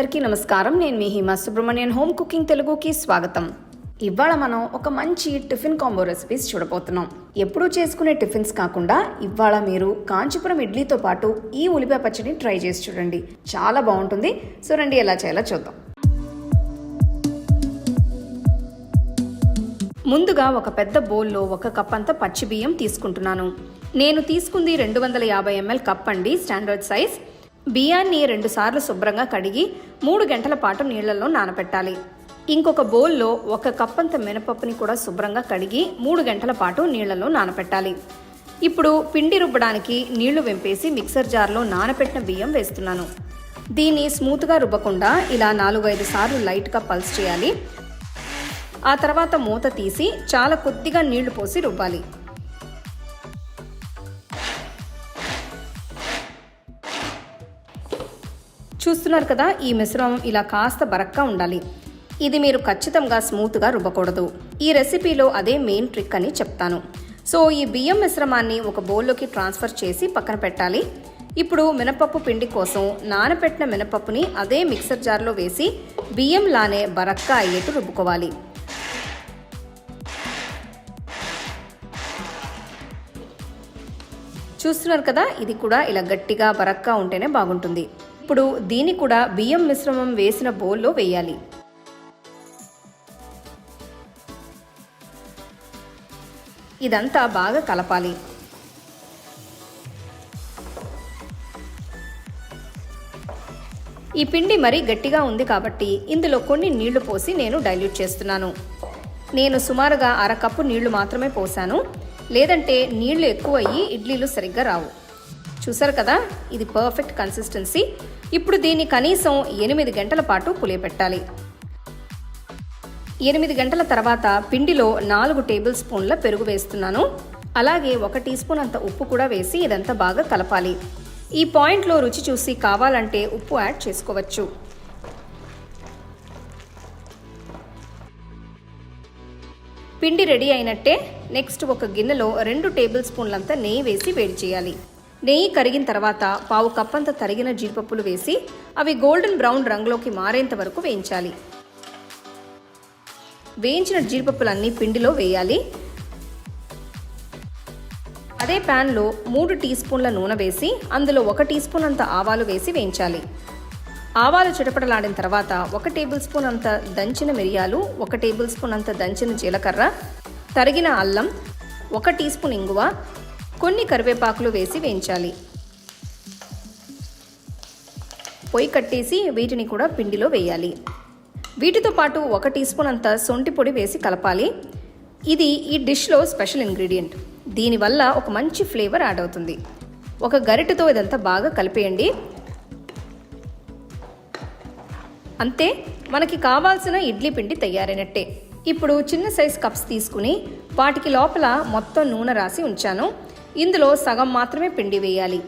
అందరికీ నమస్కారం. నేను మీ హిమా సుబ్రహ్మణ్యన్. హోమ్ కుకింగ్ తెలుగుకి స్వాగతం. ఇవాళ మనం ఒక మంచి టిఫిన్ కాంబో రెసిపీస్ చూడబోతున్నాం. ఎప్పుడూ చేసుకునే టిఫిన్స్ కాకుండా ఇవాళ మీరు కాంచీపురం ఇడ్లీతో పాటు ఈ ఉల్లిపాయ పచ్చడిని ట్రై చేసి చూడండి. చాలా బాగుంటుంది. సో రండి ఎలా చేయాలో చూద్దాం. ముందుగా ఒక పెద్ద బౌల్లో ఒక కప్ అంత పచ్చి బియ్యం తీసుకుంటున్నాను. నేను తీసుకుంది రెండు వందల యాభై ఎంఎల్ కప్ అండి స్టాండర్డ్ సైజ్. బియ్యాన్ని రెండుసార్లు శుభ్రంగా కడిగి మూడు గంటల పాటు నీళ్ళలో నానబెట్టాలి ఇంకొక బౌల్లో ఒక కప్పంత మినపప్పుని కూడా శుభ్రంగా కడిగి మూడు గంటల పాటు నీళ్ళలో నానబెట్టాలి ఇప్పుడు పిండి రుబ్బడానికి నీళ్ళు వెంపేసి మిక్సర్ జార్లో నానబెట్టిన బియ్యం వేస్తున్నాను. దీన్ని స్మూత్గా రుబ్బకుండా ఇలా నాలుగైదు సార్లు లైట్గా పల్స్ చేయాలి. ఆ తర్వాత మూత తీసి చాలా కొద్దిగా నీళ్ళు పోసి రుబ్బాలి. చూస్తున్నారు కదా ఈ మిశ్రమం ఇలా కాస్త బరక్గా ఉండాలి. ఇది మీరు ఖచ్చితంగా స్మూత్గా రుబ్బకూడదు. ఈ రెసిపీలో అదే మెయిన్ ట్రిక్ అని చెప్తాను. సో ఈ బియ్యం మిశ్రమాన్ని ఒక బౌల్లోకి ట్రాన్స్ఫర్ చేసి పక్కన పెట్టాలి. ఇప్పుడు మినపప్పు పిండి కోసం నానబెట్టిన మినపప్పుని అదే మిక్సర్ జార్లో వేసి బియ్యం లానే బరక్క అయ్యేట్టు రుబ్బుకోవాలి. చూస్తున్నారు కదా ఇది కూడా ఇలా గట్టిగా బరక్కా ఉంటేనే బాగుంటుంది. ఇప్పుడు దీన్ని కూడా బియ్యం మిశ్రమం వేసిన బౌల్లో వేయాలి. ఇదంతా బాగా కలపాలి. ఈ పిండి మరీ గట్టిగా ఉంది కాబట్టి ఇందులో కొన్ని నీళ్ళు పోసి నేను డైల్యూట్ చేస్తున్నాను. నేను సుమారుగా అరకప్పు నీళ్ళు మాత్రమే పోసాను. లేదంటే నీళ్ళు ఎక్కువ అయ్యి ఇడ్లీలు సరిగ్గా రావు. చూసారు కదా? ఇది పర్ఫెక్ట్ కన్సిస్టెన్సీ ఇప్పుడు దీన్ని కనీసం ఎనిమిది గంటల పాటు పులియపెట్టాలి ఎనిమిది గంటల తర్వాత పిండిలో నాలుగు టేబుల్ స్పూన్ల పెరుగు వేస్తున్నాను. అలాగే ఒక టీ స్పూన్ అంత ఉప్పు కూడా వేసి ఇదంతా బాగా కలపాలి. ఈ పాయింట్లో రుచి చూసి కావాలంటే ఉప్పు యాడ్ చేసుకోవచ్చు. పిండి రెడీ అయినట్టే నెక్స్ట్ ఒక గిన్నెలో రెండు టేబుల్ స్పూన్లంతా నెయ్యి వేసి వేడి చేయాలి. నెయ్యి కరిగిన తర్వాత పావు కప్పంత తరిగిన జీడిపప్పులు వేసి అవి గోల్డెన్ బ్రౌన్ రంగులోకి మారేంత వరకు వేయించాలి. వేయించిన జీడిపప్పులన్నీ పిండిలో వేయాలి. అదే ప్యాన్లో మూడు టీ స్పూన్ల నూనె వేసి అందులో ఒక టీ స్పూన్ అంత ఆవాలు వేసి వేయించాలి. ఆవాలు చిటపటలాడిన తర్వాత ఒక టేబుల్ స్పూన్ అంత దంచిన మిరియాలు ఒక టేబుల్ స్పూన్ అంత దంచిన జీలకర్ర తరిగిన అల్లం ఒక టీ స్పూన్ ఇంగువ కొన్ని కరివేపాకులు వేసి వేయించాలి. పొయ్యి కట్టేసి వీటిని కూడా పిండిలో వేయాలి. వీటితో పాటు ఒక టీ స్పూన్ అంత సొంటి పొడి వేసి కలపాలి. ఇది ఈ డిష్లో స్పెషల్ ఇంగ్రీడియంట్. దీనివల్ల ఒక మంచి ఫ్లేవర్ యాడ్ అవుతుంది. ఒక గరిటెతో ఇదంతా బాగా కలిపేయండి. అంతే మనకి కావాల్సిన ఇడ్లీ పిండి తయారైనట్టే. ఇప్పుడు చిన్న సైజ్ కప్స్ తీసుకుని వాటికి లోపల మొత్తం నూనె రాసి ఉంచాను. ఇందులో సగం మాత్రమే పిండి వేయాలి.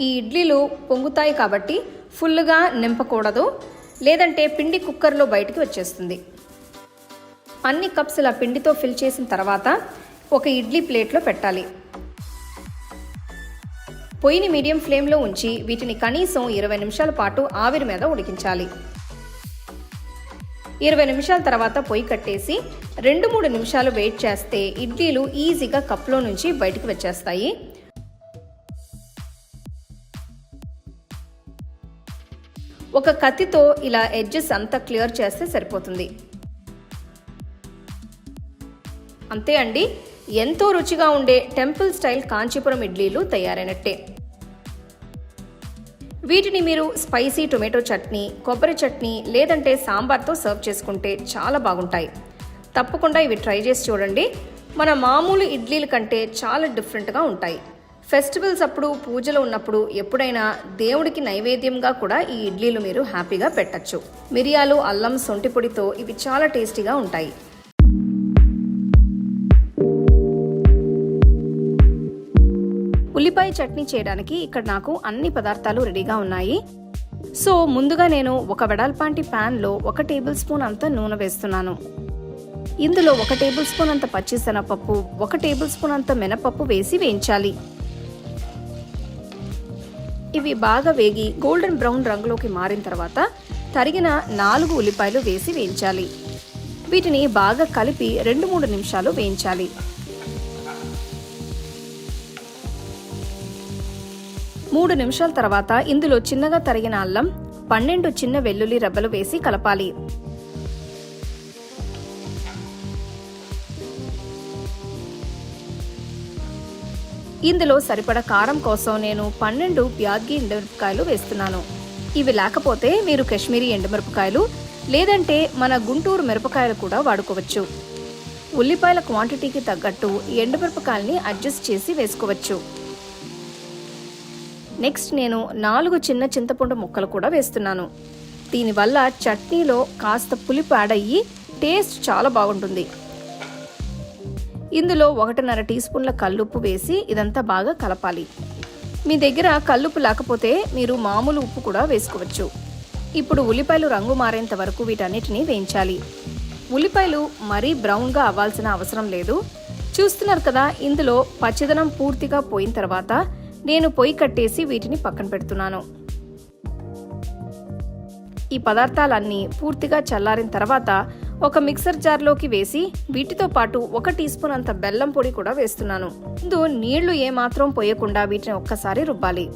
ఈ ఇడ్లీలు పొంగుతాయి కాబట్టి ఫుల్గా నింపకూడదు. లేదంటే పిండి కుక్కర్లో బయటికి వచ్చేస్తుంది. అన్ని కప్స్ ఇలా పిండితో ఫిల్ చేసిన తర్వాత ఒక ఇడ్లీ ప్లేట్లో పెట్టాలి. పొయ్యిని మీడియం ఫ్లేమ్లో ఉంచి వీటిని కనీసం ఇరవై నిమిషాల పాటు ఆవిరి మీద ఉడికించాలి. ఇరవై నిమిషాల తర్వాత పొయ్యి కట్టేసి రెండు మూడు నిమిషాలు వెయిట్ చేస్తే ఇడ్లీలు ఈజీగా కప్లో నుంచి బయటకు వచ్చేస్తాయి. ఒక కత్తితో ఇలా ఎడ్జెస్ అంతా క్లియర్ చేస్తే సరిపోతుంది. అంతే అండి. ఎంతో రుచిగా ఉండే టెంపుల్ స్టైల్ కాంచీపురం ఇడ్లీలు తయారైనట్టే. వీటిని మీరు స్పైసీ టొమాటో చట్నీ కొబ్బరి చట్నీ లేదంటే సాంబార్తో సర్వ్ చేసుకుంటే చాలా బాగుంటాయి. తప్పకుండా ఇవి ట్రై చేసి చూడండి. మన మామూలు ఇడ్లీల కంటే చాలా డిఫరెంట్గా ఉంటాయి. ఫెస్టివల్స్ అప్పుడు పూజలు ఉన్నప్పుడు ఎప్పుడైనా దేవుడికి నైవేద్యంగా కూడా ఈ ఇడ్లీలు మీరు హ్యాపీగా పెట్టచ్చు. మిరియాలు అల్లం సొంటి పొడితో ఇవి చాలా టేస్టీగా ఉంటాయి. ఉల్లిపాయ చట్నీ చేయడానికి ఇక్కడ నాకు అన్ని పదార్థాలు రెడీగా ఉన్నాయి. సో ముందుగా నేను ఒక వెడల్పాంటి ప్యాన్లో ఒక టేబుల్ స్పూన్ అంత నూనె వేస్తున్నాను. ఇందులో ఒక టేబుల్ స్పూన్ అంత పచ్చిశనగపప్పు ఒక టేబుల్ స్పూన్ అంత మినపప్పు వేసి వేయించాలి. ఇవి బాగా వేగి గోల్డెన్ బ్రౌన్ రంగులోకి మారిన తర్వాత తరిగిన నాలుగు ఉల్లిపాయలు వేసి వేయించాలి. వీటిని బాగా కలిపి రెండు మూడు నిమిషాలు వేయించాలి. మూడు నిమిషాల తర్వాత ఇందులో చిన్నగా తరిగిన అల్లం పన్నెండు చిన్న వెల్లుల్లి రెబ్బలు వేసి కలపాలి. ఇందులో సరిపడ కారం కోసం నేను పన్నెండు ప్యాద్గి ఎండుమిరపకాయలు వేస్తున్నాను. ఇవి లేకపోతే మీరు కాశ్మీరీ ఎండుమిరపకాయలు లేదంటే మన గుంటూరు మిరపకాయలు కూడా వాడుకోవచ్చు. ఉల్లిపాయల క్వాంటిటీకి తగ్గట్టు ఎండుమిరపకాయల్ని అడ్జస్ట్ చేసి వేసుకోవచ్చు. నెక్స్ట్ నేను నాలుగు చిన్న చింతపండు ముక్కలు కూడా వేస్తున్నాను. దీనివల్ల చట్నీలో కాస్త పులిపు యాడ్ అయ్యి టేస్ట్ చాలా బాగుంటుంది. ఇందులో ఒకటిన్నర టీ స్పూన్ల కల్లుప్పు వేసి ఇదంతా బాగా కలపాలి. మీ దగ్గర కల్లుప్పు లేకపోతే మీరు మామూలు ఉప్పు కూడా వేసుకోవచ్చు. ఇప్పుడు ఉల్లిపాయలు రంగు మారేంత వరకు వీటన్నిటిని వేయించాలి. ఉల్లిపాయలు మరీ బ్రౌన్గా అవ్వాల్సిన అవసరం లేదు. చూస్తున్నారు కదా ఇందులో పచ్చదనం పూర్తిగా పోయిన తర్వాత నేను పొయ్యి కట్టేసి వీటిని పక్కన పెడుతున్నాను. ఈ పదార్థాలన్నీ పూర్తిగా చల్లారిన తర్వాత ఒక మిక్సర్ జార్లోకి వేసి వీటితో పాటు ఒక టీ స్పూన్ అంత బెల్లం పొడి కూడా వేస్తున్నాను. ముందు నీళ్ళు ఏమాత్రం పోయకుండా వీటిని ఒక్కసారి రుబ్బాలి.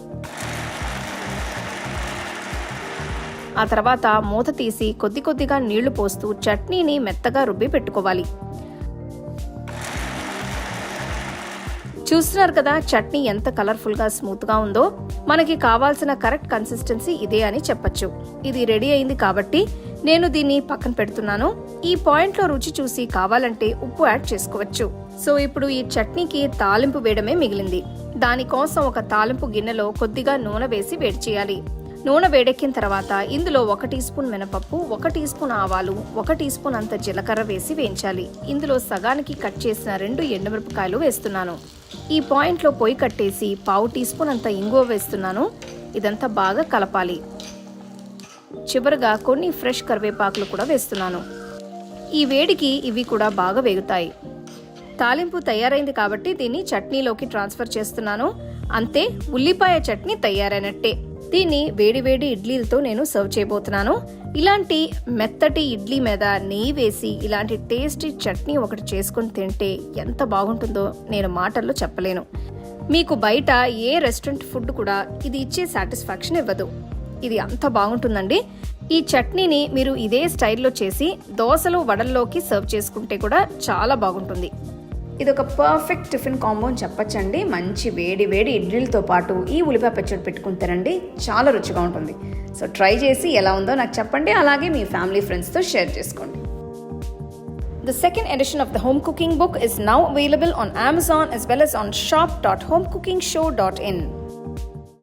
ఆ తర్వాత మూత తీసి కొద్ది కొద్దిగా నీళ్ళు పోస్తూ చట్నీని మెత్తగా రుబ్బి పెట్టుకోవాలి. చూస్తున్నారు కదా చట్నీ ఎంత కలర్ఫుల్గా స్మూత్గా ఉందో. మనకి కావాల్సిన కరెక్ట్ కన్సిస్టెన్సీ ఇదే అని చెప్పొచ్చు. ఇది రెడీ అయింది కాబట్టి నేను దీన్ని పక్కన పెడుతున్నాను. ఈ పాయింట్లో రుచి చూసి కావాలంటే ఉప్పు యాడ్ చేసుకోవచ్చు. సో ఇప్పుడు ఈ చట్నీకి తాలింపు వేయడమే మిగిలింది. దానికోసం ఒక తాలింపు గిన్నెలో కొద్దిగా నూనె వేసి వేడి చేయాలి. నూనె వేడెక్కిన తర్వాత ఇందులో ఒక టీ స్పూన్ మినపప్పు ఒక టీ స్పూన్ ఆవాలు ఒక టీ స్పూన్ అంత జీలకర్ర వేసి వేయించాలి. ఇందులో సగానికి కట్ చేసిన రెండు ఎండుమిరపకాయలు వేస్తున్నాను. ఈ పాయింట్లో పొయ్యి కట్టేసి పావు టీ స్పూన్ అంత ఇంగువ వేస్తున్నాను. ఇదంతా బాగా కలపాలి. చివరగా కొన్ని ఫ్రెష్ కరివేపాకులు కూడా వేస్తున్నాను. ఈ వేడికి ఇవి కూడా బాగా వేగుతాయి. తాలింపు తయారైంది కాబట్టి దీన్ని చట్నీలోకి ట్రాన్స్ఫర్ చేస్తున్నాను. అంతే ఉల్లిపాయ చట్నీ తయారైనట్టే. దీన్ని వేడి వేడి ఇడ్లీలతో నేను సర్వ్ చేయబోతున్నాను. ఇలాంటి మెత్తటి ఇడ్లీ మీద నెయ్యి వేసి ఇలాంటి టేస్టీ చట్నీ ఒకటి చేసుకొని తింటే ఎంత బాగుంటుందో నేను మాటల్లో చెప్పలేను. మీకు బయట ఏ రెస్టారెంట్ ఫుడ్ కూడా ఇది ఇచ్చే సాటిస్ఫాక్షన్ ఇవ్వదు. ఇది అంత బాగుంటుందండి. ఈ చట్నీని మీరు ఇదే స్టైల్లో చేసి దోశలు వడల్లోకి సర్వ్ చేసుకుంటే కూడా చాలా బాగుంటుంది. ఇది ఒక పర్ఫెక్ట్ టిఫిన్ కాంబో అని చెప్పచ్చండి. మంచి వేడి వేడి ఇడ్లీలతో పాటు ఈ ఉల్లిపాయ పచ్చడి పెట్టుకుని చాలా రుచిగా ఉంటుంది. సో ట్రై చేసి ఎలా ఉందో నాకు చెప్పండి. అలాగే మీ ఫ్యామిలీ ఫ్రెండ్స్తో షేర్ చేసుకోండి. The second edition of the home cooking book is now available on Amazon as well as on shop.homecookingshow.in.